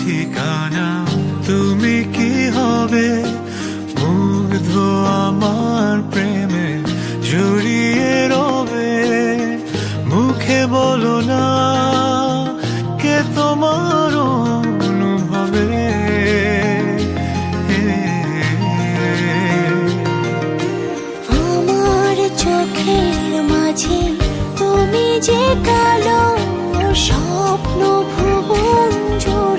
ঠিকানা, তুমি কি হবে? মুগ্ধ আমার প্রেমে জড়িয়ে রবে। মুখে বলো না, কে তোমার অনুভবে? আমার চোখের মাঝে তুমি যে কালো স্বপ্ন ভুবন 就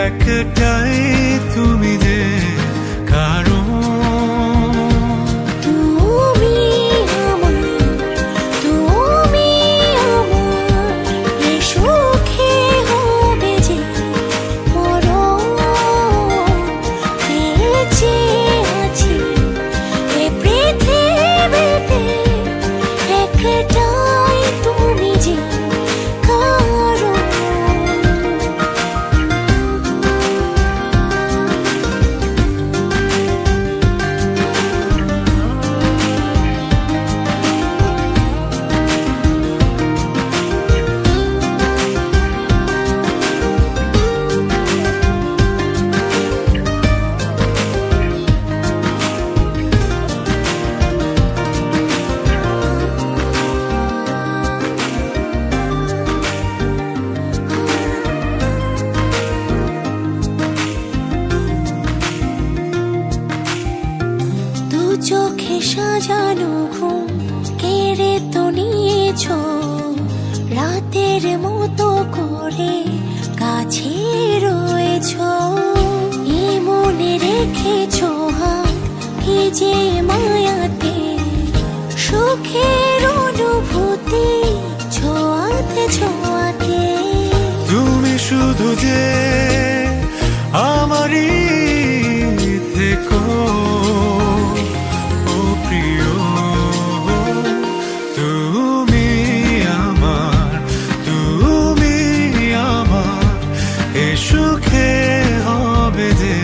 একটাই তুমি যে চোখে সাজানো ঘুম, কেড়ে তো নিয়েছ? রাতের মতো করে কাছে রয়েছ। মনে রেখেছ হাত কি যে মায়াতে। সুখের অনুভূতি ছোঁয়াতে ছোঁয়াতে। তুমি শুধু যে আমারই সুখে হবে যে